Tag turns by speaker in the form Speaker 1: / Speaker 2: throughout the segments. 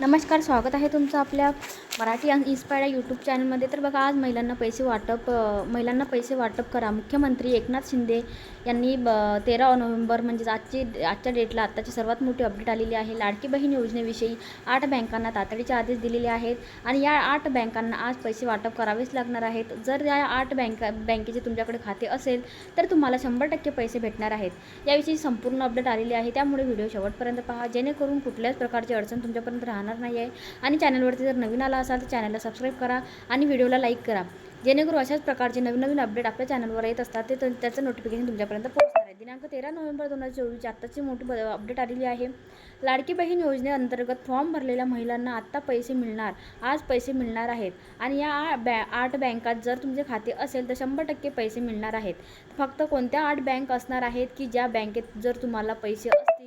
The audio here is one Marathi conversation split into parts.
Speaker 1: नमस्कार स्वागत आहे तुमचं आपल्या मराठी इन्स्पायर यूट्यूब चॅनलमध्ये. तर बघा आज महिलांना पैसे वाटप महिलांना पैसे वाटप करा. मुख्यमंत्री एकनाथ शिंदे यांनी ब तेरा नोव्हेंबर म्हणजेच आजची आजच्या डेटला आत्ताची सर्वात मोठी अपडेट आलेली आहे. लाडकी बहीण योजनेविषयी आठ बँकांना तातडीचे आदेश दिलेले आहेत आणि या आठ बँकांना आज पैसे वाटप करावेच लागणार आहेत. जर या आठ बँका बँकेचे तुमच्याकडे खाते असेल तर तुम्हाला शंभर टक्के पैसे भेटणार आहेत. याविषयी संपूर्ण अपडेट आलेली आहे. त्यामुळे व्हिडिओ शेवटपर्यंत पहा. जेणेकरून कुठल्याच प्रकारची अडचण तुमच्यापर्यंत राहणार नाही आहे. आणि चॅनलवरती जर नवीन आला असाल तर चॅनलला सबस्क्राईब करा आणि व्हिडिओला लाईक करा. जेणेकरून अशाच प्रकारचे नवीन नवीन अपडेट आपल्या चॅनलवर येत असतात ते त्याचं नोटिफिकेशन तुमच्यापर्यंत पोहोचणार आहे. दिनांक तेरा नोव्हेंबर दोन हजार चोवीसची आत्ताची मोठी ब- अपडेट आलेली आहे. लाडकी बहीण योजनेअंतर्गत फॉर्म भरलेल्या महिलांना आत्ता पैसे मिळणार. आज पैसे मिळणार आहेत. आणि या आ- बॅ आठ बँकात जर तुमचे खाते असेल तर शंभर टक्के पैसे मिळणार आहेत. फक्त कोणत्या आठ बँक असणार आहेत की ज्या बँकेत जर तुम्हाला पैसे असतील?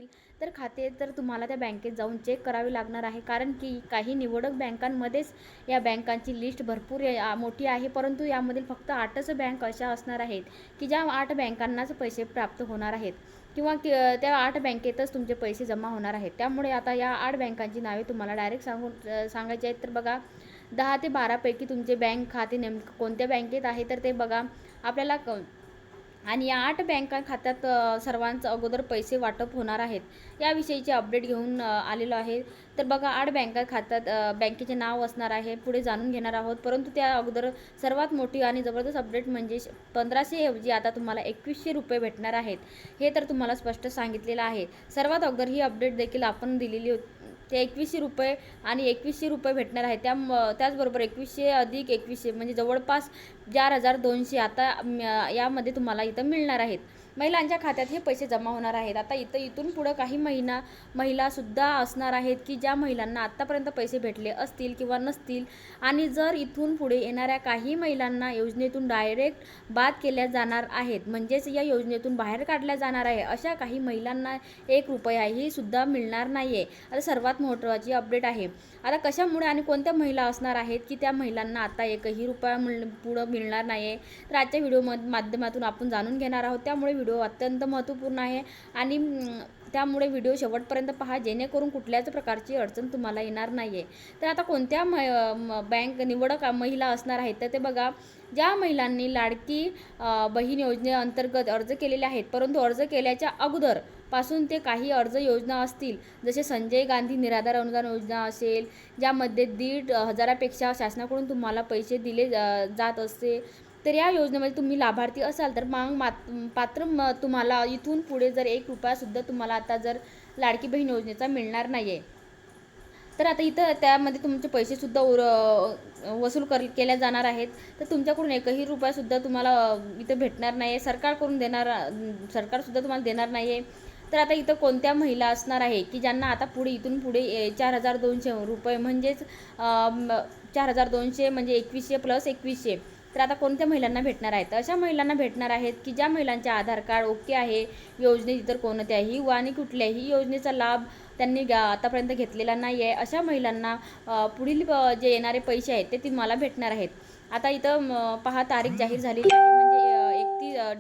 Speaker 1: तर खाते तर तुम्हाला त्या बँकेत जाऊन चेक करावे लागणार आहे. कारण की काही निवडक बँकांमध्येच या बँकांची लिस्ट भरपूर मोठी आहे. परंतु यामधील फक्त आठच बँक अशा असणार आहेत की ज्या आठ बँकांनाच पैसे प्राप्त होणार आहेत. किंवा कि- त्या आठ बँकेतच तुमचे पैसे जमा होणार आहेत. त्यामुळे आता या आठ बँकांची नावे तुम्हाला डायरेक्ट सांगून सांगायची आहेत तर बघा दहा ते बारापैकी तुमचे बँक खाते नेमकं कोणत्या बँकेत आहे? तर ते बघा आपल्याला क आणि या आठ बँका खात्यात सर्वांचं अगोदर पैसे वाटप होणार आहेत याविषयीचे अपडेट घेऊन आलेलो आहे. तर बघा आठ बँका खात्यात बँकेचे नाव असणार आहे पुढे जाणून घेणार आहोत. परंतु त्या अगोदर सर्वात मोठी आणि जबरदस्त अपडेट म्हणजे पंधराशेऐवजी पंधराशे ऐवजी आता तुम्हाला एकवीसशे रुपये भेटणार आहेत. हे तर तुम्हाला स्पष्ट सांगितलेलं आहे. सर्वात अगोदर ही अपडेट देखील आपण दिलेली होती. ते एकवीसशे रुपये आणि एकवीसशे रुपये भेटणार आहे. त्या त्याचबरोबर एकवीसशे अधिक एकवीसशे म्हणजे जवळपास चार हजार दोनशे आता यामध्ये तुम्हाला इथं मिळणार आहेत. महिलांच्या खात्यात हे पैसे जमा होणार आहेत. आता इथं इथून पुढं काही महिना महिलासुद्धा असणार आहेत की ज्या महिलांना आत्तापर्यंत पैसे भेटले असतील किंवा नसतील. आणि जर इथून पुढे येणाऱ्या काही महिलांना योजनेतून डायरेक्ट बाद केल्या जाणार आहेत म्हणजेच या योजनेतून बाहेर काढल्या जाणार आहे अशा काही महिलांना एक रुपयाही सुद्धा मिळणार नाही आहे आता सर्वात महत्त्वाची अपडेट आहे. आता कशामुळे आणि कोणत्या महिला असणार आहेत की त्या महिलांना आता एकही रुपया मिळ पुढं मिळणार नाही आहे तर आजच्या व्हिडिओ माध्यमातून आपण जाणून घेणार आहोत. त्यामुळे व्हिडिओ अत्यंत महत्त्वपूर्ण आहे. आणि त्यामुळे व्हिडिओ शेवटपर्यंत पहा जेणेकरून कुठल्याच प्रकारची अडचण तुम्हाला येणार नाही आहे तर आता कोणत्या म बँक निवडक महिला असणार आहेत तर ते बघा ज्या महिलांनी लाडकी बहीण योजनेअंतर्गत अर्ज केलेले आहेत परंतु अर्ज केल्याच्या अगोदरपासून ते काही अर्ज योजना असतील जसे संजय गांधी निराधार अनुदान योजना असेल ज्यामध्ये दीड हजारापेक्षा शासनाकडून तुम्हाला पैसे दिले जा- जात असते तर या योजनेमध्ये तुम्ही लाभार्थी असाल तर मग मात पात्र म- तुम्हाला इथून पुढे जर एक रुपयासुद्धा तुम्हाला आता जर लाडकी बहीण योजनेचा मिळणार नाही आहे तर आता इथं त्यामध्ये तुमचे पैसेसुद्धा उर वसूल कर केल्या जाणार आहेत. तर तुमच्याकडून एकही रुपयासुद्धा तुम्हाला इथं भेटणार नाही आहे सरकारकडून देणार सरकारसुद्धा तुम्हाला देणार नाही आहे तर आता इथं कोणत्या महिला असणार आहे की ज्यांना आता पुढे इथून पुढे चार हजार दोनशे रुपये म्हणजेच चार हजार दोनशे म्हणजे एकवीसशे प्लस एकवीसशे. तर आता कोणत्या महिलांना भेटणार आहेत? अशा महिलांना भेटणार आहेत की ज्या महिलांचे आधार कार्ड ओके आहे योजनेत इतर कोणत्याही व आणि कुठल्याही योजनेचा लाभ त्यांनी आतापर्यंत घेतलेला नाही आहे अशा महिलांना पुढील जे येणारे पैसे आहेत ते तुम्हाला भेटणार आहेत. आता इथं पहा तारीख जाहीर झालेली आहे.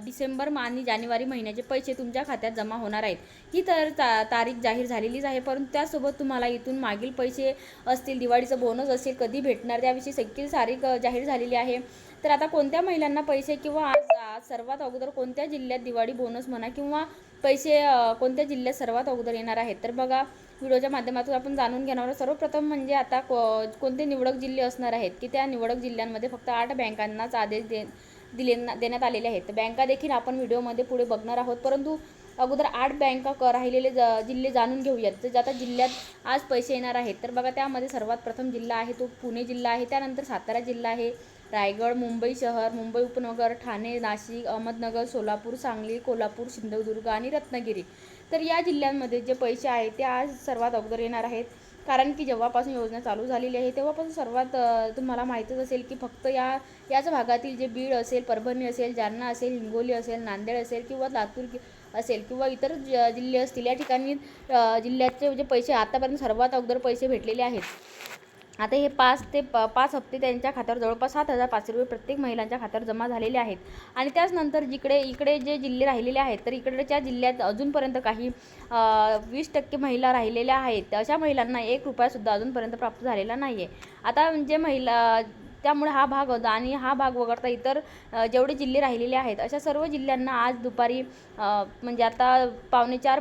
Speaker 1: डिसेंबर आणि जानेवारी महिन्याचे पैसे तुमच्या खात्यात जमा होणार आहेत. ही तर ता तारीख जाहीर झालेलीच आहे परंतु त्यासोबत तुम्हाला इथून मागील पैसे असतील दिवाळीचं बोनस असेल कधी भेटणार त्याविषयी सगळी तारीख जाहीर झालेली आहे. तर आता कोणत्या महिलांना पैसे किंवा आज सर्वात अगोदर कोणत्या जिल्ह्यात दिवाळी बोनस म्हणा किंवा पैसे कोणत्या जिल्ह्यात सर्वात अगोदर येणार आहेत? तर बघा व्हिडिओच्या माध्यमातून आपण जाणून घेणार आहोत. सर्वप्रथम म्हणजे आता को कोणते निवडक जिल्हे असणार आहेत? की त्या निवडक जिल्ह्यांमध्ये फक्त आठ बँकांनाच आदेश दे दिले देण्यात आलेले आहेत. बँका देखील आपण व्हिडिओमध्ये पुढे बघणार आहोत. परंतु अगोदर आठ बँका क राहिलेले ज जिल्हे जाणून घेऊयात. तर आता जिल्ह्यात आज पैसे येणार आहेत. तर बघा त्यामध्ये सर्वात प्रथम जिल्हा आहे तो पुणे जिल्हा आहे. त्यानंतर सातारा जिल्हा आहे रायगड मुंबई शहर मुंबई उपनगर ठाणे नाशिक अहमदनगर सोलापूर सांगली कोल्हापूर सिंधुदुर्ग आणि रत्नागिरी. तर या जिल्ह्यांमध्ये जे पैसे आहेत ते आज सर्वात अगोदर येणार आहेत. कारण की जेव्हापासून योजना चालू झालेली आहे तेव्हापासून सर्वात तुम्हाला माहीतच असेल की फक्त या याच भागातील जे बीड असेल परभणी असेल जालना असेल हिंगोली असेल नांदेड असेल किंवा लातूर कि- असेल किंवा इतर ज- जिल्हे असतील या ठिकाणी जिल्ह्याचे जे पैसे आतापर्यंत सर्वात अगोदर पैसे भेटलेले आहेत. आता हे पाच ते प पाच हप्ते त्यांच्या खात्यावर जवळपास सात हजार पाचशे रुपये प्रत्येक महिलांच्या खात्यावर जमा झालेले आहेत. आणि त्याचनंतर जिकडे इकडे जे जिल्हे राहिलेले आहेत तर इकडच्या जिल्ह्यात अजूनपर्यंत काही वीस टक्के महिला राहिलेल्या आहेत. अशा महिलांना एक रुपयासुद्धा अजूनपर्यंत प्राप्त झालेला नाही आहे आता जे महिला त्यामुळे हा भाग होता आणि हा भाग वगळता इतर जेवढे जिल्हे राहिलेले आहेत अशा सर्व जिल्ह्यांना आज दुपारी म्हणजे आता पावणे चार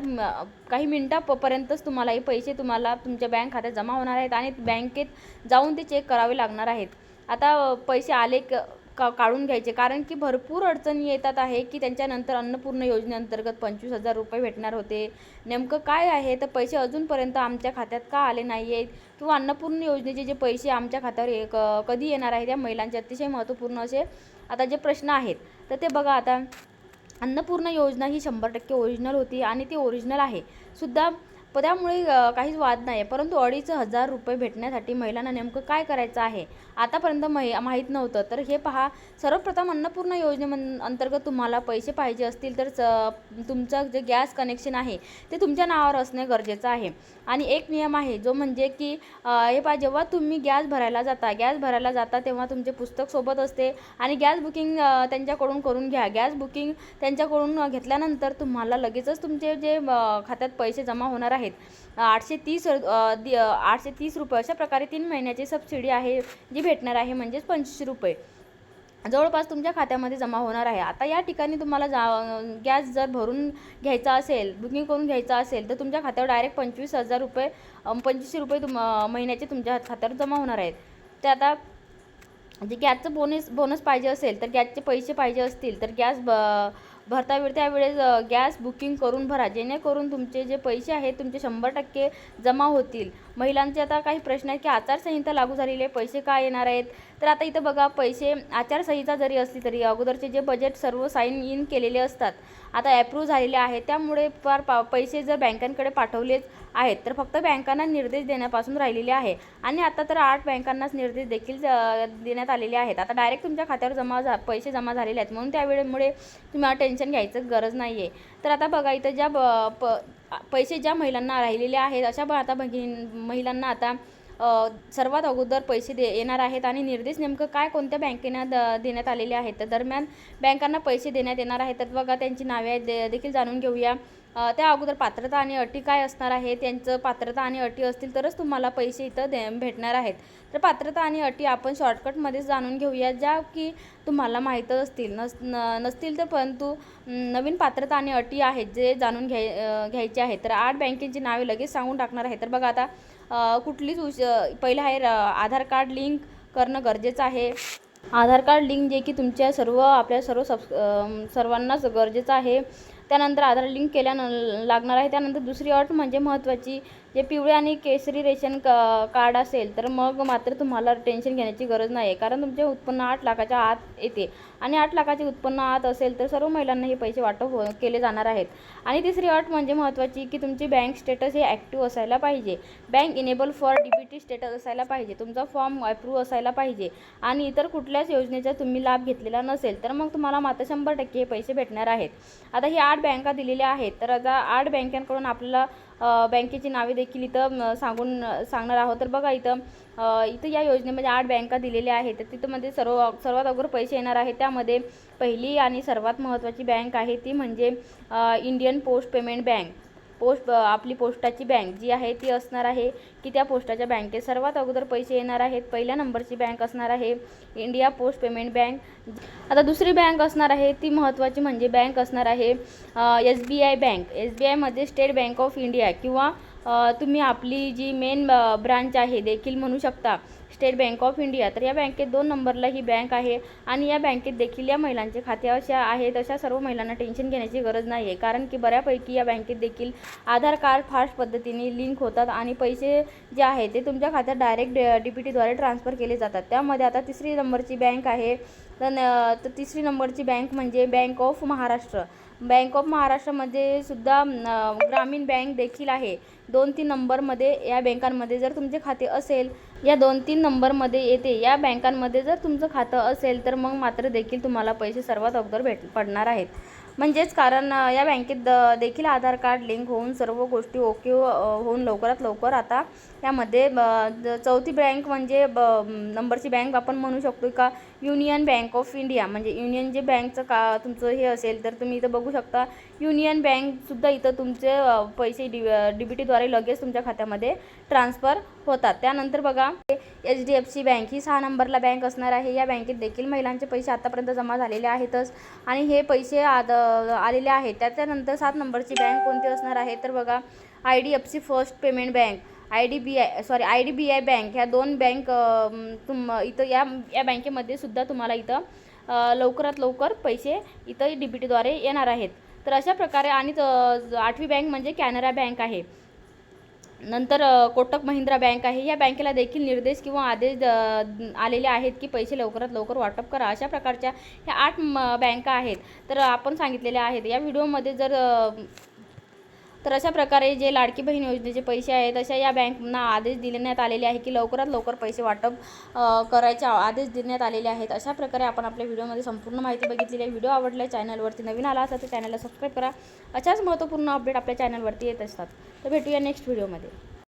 Speaker 1: काही मिनटापर्यंतच तुम्हाला हे पैसे तुम्हाला तुमच्या बँक खात्यात जमा होणार आहेत आणि बँकेत जाऊन ते चेक करावे लागणार आहेत. आता पैसे आले क का काढून घ्यायचे. कारण की भरपूर अडचणी येतात आहे की त्यांच्यानंतर अन्नपूर्ण योजनेअंतर्गत पंचवीस हजार रुपये भेटणार होते. नेमकं काय आहे? तर पैसे अजूनपर्यंत आमच्या खात्यात का आले नाही आहेत किंवा अन्नपूर्ण योजनेचे जे पैसे आमच्या खात्यावर ये- क- कधी येणार आहे? त्या महिलांचे अतिशय महत्त्वपूर्ण असे आता जे प्रश्न आहेत. तर ते बघा आता. अन्नपूर्ण योजना ही शंभर टक्के ओरिजिनल होती आणि ती ओरिजिनल आहे. सुद्धा प त्यामुळे काहीच वाद नाही परंतु अडीच हजार रुपये भेटण्यासाठी महिलांना नेमकं काय करायचं आहे? आतापर्यंत मै माहीत नव्हतं. तर हे पहा सर्वप्रथम अन्नपूर्ण योजनेमन अंतर्गत तुम्हाला पैसे पाहिजे असतील तर च- तुमचं जे गॅस कनेक्शन आहे ते तुमच्या नावावर असणे गरजेचं आहे. आणि एक नियम आहे जो म्हणजे की हे पहा जेव्हा तुम्ही गॅस भरायला जाता गॅस भरायला जाता तेव्हा तुमचे पुस्तक सोबत असते आणि गॅस बुकिंग त्यांच्याकडून करून घ्या. गॅस बुकिंग त्यांच्याकडून घेतल्यानंतर तुम्हाला लगेचच तुमचे जे खात्यात पैसे जमा होणार आहे आहेत. आठशे तीस आठशे तीस रुपये अशा प्रकारे तीन महिन्याची सबसिडी आहे जी भेटणार आहे म्हणजेच पंचवीसशे रुपये. जवळपास तुमच्या खात्यामध्ये जमा होणार आहे. आता या ठिकाणी तुम्हाला जा गॅस जर भरून घ्यायचा असेल बुकिंग करून घ्यायचा असेल तर तुमच्या खात्यावर डायरेक्ट पंचवीस हजार रुपये पंचवीसशे रुपये तुम महिन्याचे तुमच्या खात्यावर जमा होणार आहेत. ते आता जे गॅसचं बोनस बोनस पाहिजे असेल तर गॅसचे पैसे पाहिजे असतील तर गॅस ब भरता वेळ त्यावेळेस गॅस बुकिंग करून भरा. जेणेकरून तुमचे जे पैसे आहेत तुमचे शंभर टक्के जमा होतील. महिलांचे आता काही प्रश्न आहेत की आचारसंहिता लागू झालेली आहे पैसे काय येणार आहेत? तर आता इथं बघा पैसे आचारसंहिता जरी असली तरी अगोदरचे जे बजेट सर्व साईन इन केलेले असतात आता ॲप्रूव्ह झालेले आहे त्यामुळे फार पा पैसे जर बँकांकडे पाठवलेच आहेत तर फक्त बँकांना निर्देश देण्यापासून राहिलेले आहे. आणि आता तर आठ बँकांनाच निर्देश देखील देण्यात आलेले आहेत. आता डायरेक्ट तुमच्या खात्यावर जमा झा पैसे जमा झालेले आहेत. म्हणून त्यावेळेमुळे तुम्हाला टेन्शन घ्यायचं गरज नाही आहे तर आता बघा इथं ज्या ब प पैसे ज्या महिलांना राहिलेले आहेत अशा ब आता भगिनी महिलांना आता सर्वात अगोदर पैसे दे येणार आहेत आणि निर्देश नेमकं काय कोणत्या बँकेनं द देण्यात आलेले आहेत. तर दरम्यान बँकांना पैसे देण्यात येणार आहेत. तर बघा त्यांची नावे दे देखील जाणून घेऊया. त्या अगोदर पात्रता आणि अटी काय असणार आहे त्यांचं पात्रता आणि अटी असतील तरच तुम्हाला पैसे इथं दे भेटणार आहेत. तर पात्रता आणि अटी आपण शॉर्टकटमध्येच जाणून घेऊया ज्या की तुम्हाला माहीतच असतील. नस न नसतील तर परंतु नवीन पात्रता आणि अटी आहेत जे जाणून घ्याय घ्यायचे आहेत. तर आठ बँकेची नावे लगेच सांगून टाकणार आहे तर बघा आता कुठलीच उश पहिलं आहे आधार कार्ड लिंक करणं गरजेचं आहे. आधार कार्ड लिंक जे की तुमच्या सर्व आपल्या सर्व सब सर्वांनाच गरजेचं आहे. त्यानंतर आधार लिंक केल्यानं लागणार आहे. त्यानंतर दुसरी अट म्हणजे महत्त्वाची जे पिवळे आणि केसरी रेशन क कार्ड असेल तर मग मात्र तुम्हाला टेन्शन घेण्याची गरज नाही आहे कारण तुमचे उत्पन्न आठ लाखाच्या आत येते. आणि आठ लाखाचे उत्पन्न आत असेल तर सर्व महिलांना हे पैसे वाटप हो केले जाणार आहेत. आणि तिसरी अट म्हणजे महत्त्वाची की तुमची बँक स्टेटस हे ॲक्टिव्ह असायला पाहिजे. Bank enable for DBT status असायला पाहिजे. तुमचा फॉर्म अप्रूव्ह असायला पाहिजे. आणि इतर कुठल्याच योजनेचा तुम्ही लाभ घेतलेला नसेल तर मग तुम्हाला मात्र शंभर टक्के हे पैसे भेटणार आहेत. आता ही आठ बँका दिलेल्या आहेत तर आता आठ बँकांकडून आपल्याला बँकेची नावे देखील इथं सांगून सांगणार आहोत. तर बघा इथं इथं या योजनेमध्ये आठ बँका दिलेल्या आहेत. तर तिथं मध्ये सर्व सर्वात अगोदर पैसे येणार आहेत. त्यामध्ये पहिली आणि सर्वात महत्त्वाची बँक आहे ती म्हणजे Indian post payment bank. Post आपली पोस्टाची बँक जी आहे ती असणार आहे की त्या पोस्टाच्या बँकेत सर्वात अगोदर पैसे येणार आहेत पहिल्या नंबरची बँक असणार आहे इंडिया पोस्ट पेमेंट बँक. आता दुसरी बँक असणार आहे ती महत्त्वाची म्हणजे बँक असणार आहे S B I bank. S B आयमध्ये स्टेट बँक ऑफ इंडिया किंवा तुम्ही आपली जी मेन ब्रांच आहे देखील म्हणू शकता. State Bank of India. तर या बँकेत दोन नंबरला ही बँक आहे आणि या बँकेत देखील या महिलांचे खाते अशा आहेत. अशा सर्व महिलांना टेन्शन घेण्याची गरज नाही आहे. कारण की बऱ्यापैकी या बँकेत देखील आधार कार्ड फास्ट पद्धतीने लिंक होतात आणि पैसे जे आहे ते तुमच्या खात्यात डायरेक्ट डी पी टीद्वारे ट्रान्सफर केले जातात. त्यामध्ये आता तिसरी नंबरची बँक आहे. तर न- तर तिसरी नंबरची बँक म्हणजे Bank of Maharashtra. Bank of महाराष्ट्रामध्ये सुद्धा ग्रामीण बँक देखील आहे. दोन तीन नंबरमध्ये या बँकांमध्ये जर तुमचे खाते असेल या दोन तीन नंबरमध्ये येते या बँकांमध्ये जर तुमचं खातं असेल तर मग मात्र देखील तुम्हाला पैसे सर्वात अगोदर भेट पडणार आहेत. म्हणजेच कारण या बँकेत द- देखील आधार कार्ड लिंक होऊन सर्व गोष्टी ओके होऊन लवकरात लवकर आता यामध्ये ब- चौथी बँक म्हणजे ब नंबरची बँक आपण म्हणू शकतो का युनियन बँक ऑफ इंडिया म्हणजे युनियन जे बँकचं का तुमचं हे असेल तर तुम्ही इथं बघू शकता. युनियन बँकसुद्धा इथं तुमचे पैसे डि डी बी टीद्वारे लगेच तुमच्या खात्यामध्ये ट्रान्सफर होतात. त्यानंतर बघा H D F C bank ही सहा नंबरला बँक असणार आहे. या बँकेत देखील महिलांचे पैसे आतापर्यंत जमा झालेले आहेतच. आणि हे पैसे आद आलेले आहेत. त्याच्यानंतर सात नंबरची बँक कोणती असणार आहे? तर बघा I D F C first payment bank. I D B I sorry I D B I bank ह्या दोन बँक तुम इथं या या बँकेमध्ये सुद्धा तुम्हाला इथं लवकरात लवकर पैसे इथं डी बी टीद्वारे येणार आहेत. तर अशा प्रकारे आणि त- आठवी बँक म्हणजे कॅनरा बँक आहे. नंतर कोटक महिंद्रा बँक आहे. या बँकेला देखील निर्देश किंवा आदेश आलेले आहेत की पैसे लवकरात लवकर वाटप करा. अशा प्रकारच्या ह्या आठ म- बँका आहेत. तर आपण सांगितलेल्या आहेत. या व्हिडिओमध्ये जर तर अशा प्रकारे जे लाडकी बहीण योजनेचे पैसे आहेत अशा या बँकना आदेश देण्यात आलेले आहे की लवकरात लवकर पैसे वाटप करायचे आदेश देण्यात आलेले आहेत. अशा प्रकारे आपण आपल्या व्हिडिओमध्ये संपूर्ण माहिती बघितलेली आहे. व्हिडिओ आवडला चॅनलवरती नवीन आला असेल तर चॅनलला सबस्क्राईब करा. अशाच महत्त्वपूर्ण अपडेट आपल्या चॅनलवरती येत असतात. तर भेटूया नेक्स्ट व्हिडिओमध्ये.